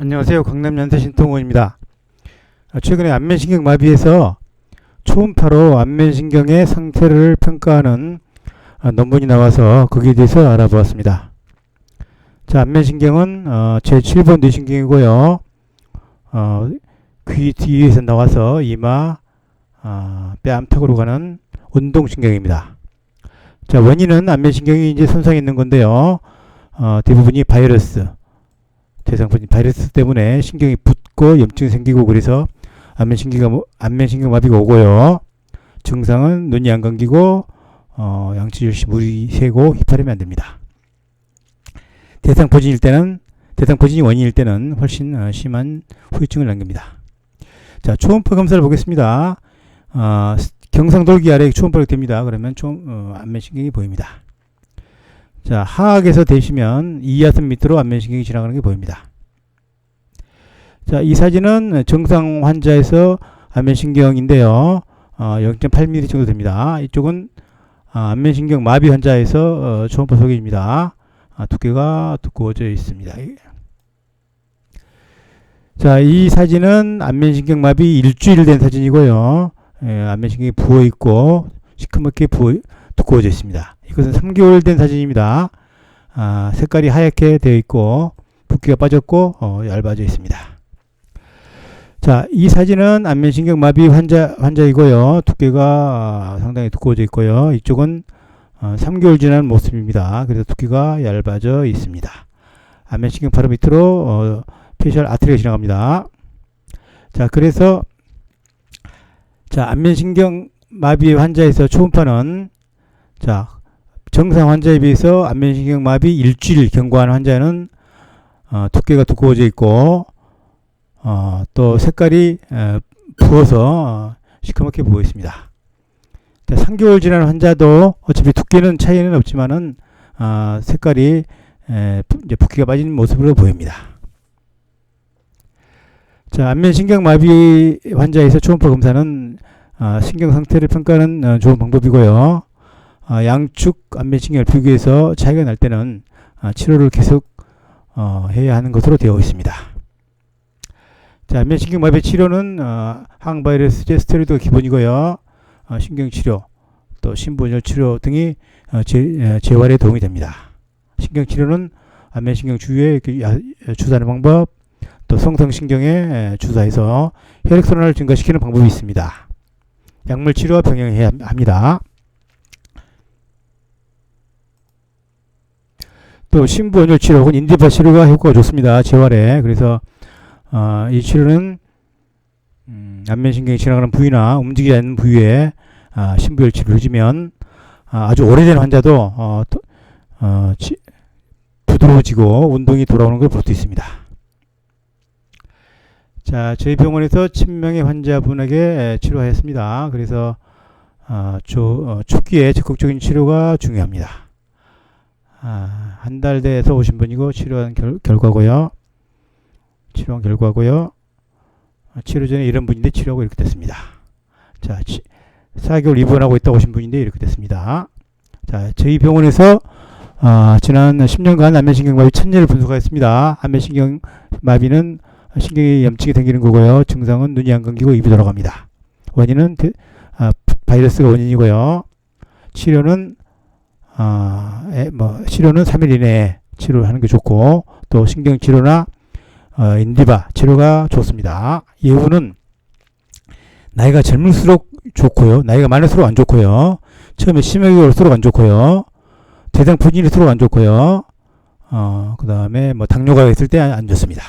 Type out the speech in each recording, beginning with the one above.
안녕하세요. 강남 연세 신통원입니다. 아, 최근에 안면신경 마비에서 초음파로 안면신경의 상태를 평가하는 아, 논문이 나와서 거기에 대해서 알아보았습니다. 자, 안면신경은 어, 제7번 뇌신경이고요. 어, 귀 뒤에서 나와서 이마, 아, 뼈 암탉으로 가는 운동신경입니다. 자, 원인은 안면신경이 이제 손상이 있는 건데요. 어, 대부분이 바이러스, 대상포진 바이러스 때문에 신경이 붓고 염증이 생기고 그래서 안면신경 안면신경 마비가 오고요. 증상은 눈이 안 감기고 어, 양치질시 물이 새고 휘파람이 안 됩니다. 대상포진일 때는 대상포진이 원인일 때는 훨씬 어, 심한 후유증을 남깁니다. 자 초음파 검사를 보겠습니다. 어, 경상돌기 아래 초음파가 됩니다. 그러면 초 어, 안면신경이 보입니다. 자, 하악에서 되시면 이하선 밑으로 안면신경이 지나가는 게 보입니다. 자, 이 사진은 정상 환자에서 안면신경인데요. 어, 0.8mm 정도 됩니다. 이쪽은 아, 안면신경 마비 환자에서 어, 초음파 소개입니다. 아, 두께가 두꺼워져 있습니다. 자, 이 사진은 안면신경 마비 일주일 된 사진이고요. 예, 안면신경이 부어 있고 시커멓게 부어 두꺼워져 있습니다. 이것은 3개월 된 사진입니다. 아, 색깔이 하얗게 되어 있고 붓기가 빠졌고 어, 얇아져 있습니다. 자, 이 사진은 안면신경 마비 환자 환자이고요. 두께가 아, 상당히 두꺼워져 있고요. 이쪽은 어, 3개월 지난 모습입니다. 그래서 두께가 얇아져 있습니다. 안면신경 바로 밑으로 어, 페이셜 아트리가 지나갑니다. 자, 그래서 자, 안면신경 마비 환자에서 초음파는 자, 정상 환자에 비해서 안면신경 마비 일주일 경과한 환자는 어, 두께가 두꺼워져 있고 어, 또 색깔이 에, 부어서 어, 시커멓게 보고 있습니다. 자, 3개월 지난 환자도 어차피 두께는 차이는 없지만은 어, 색깔이 에, 부, 이제 붓기가 빠진 모습으로 보입니다. 자, 안면신경 마비 환자에서 초음파 검사는 어, 신경 상태를 평가하는 어, 좋은 방법이고요. 어, 양축 안면신경을 비교해서 차이가 날 때는 어, 치료를 계속 어, 해야 하는 것으로 되어 있습니다. 자, 안면신경 마비 치료는 어, 항바이러스제 스테로이드가 기본이고요. 어, 신경치료, 또 신부전열 치료 등이 어, 재, 에, 재활에 도움이 됩니다. 신경치료는 안면신경 주위에 주사하는 방법, 또 성성신경에 에, 주사해서 혈액순환을 증가시키는 방법이 있습니다. 약물 치료와 병행해야 합니다. 또 신부원열 치료 혹은 인디바 치료가 효과가 좋습니다. 재활에. 그래서 어, 이 치료는 음, 안면신경이 지나가는 부위나 움직이지 않는 부위에 아, 신부열 치료를 해주면 아, 아주 오래된 환자도 어, 또, 어, 치, 부드러워지고 운동이 돌아오는 걸 볼 수 있습니다. 자, 저희 병원에서 친명의 환자분에게 에, 치료하였습니다. 그래서 어, 초, 어, 초기에 적극적인 치료가 중요합니다. 아, 한달 돼서 오신 분이고 치료한 결, 결과고요. 치료한 결과고요. 아, 치료 전에 이런 분인데 치료하고 이렇게 됐습니다. 자, 치, 4개월 입원하고 있다 오신 분인데 이렇게 됐습니다. 자, 저희 병원에서 아, 지난 10년간 안면신경 마비 천년을 분석하였습니다. 안면신경 마비는 신경에 염증이 생기는 거고요. 증상은 눈이 안 감기고 입이 돌아갑니다. 원인은 그, 아, 바이러스가 원인이고요. 치료는 아, 에, 뭐 치료는 3일 이내에 치료하는 게 좋고 또 신경 치료나 어, 인디바 치료가 좋습니다. 예후는 나이가 젊을수록 좋고요. 나이가 많을수록 안 좋고요. 처음에 심하게 올수록 안 좋고요. 대상포진일수록 안 좋고요. 어, 그 다음에 뭐 당뇨가 있을 때 안 좋습니다.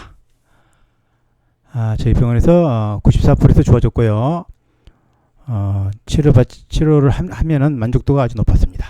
아, 저희 병원에서 어, 94%에서 좋아졌고요. 어, 치료 받, 치료를 함- 하면은 만족도가 아주 높았습니다.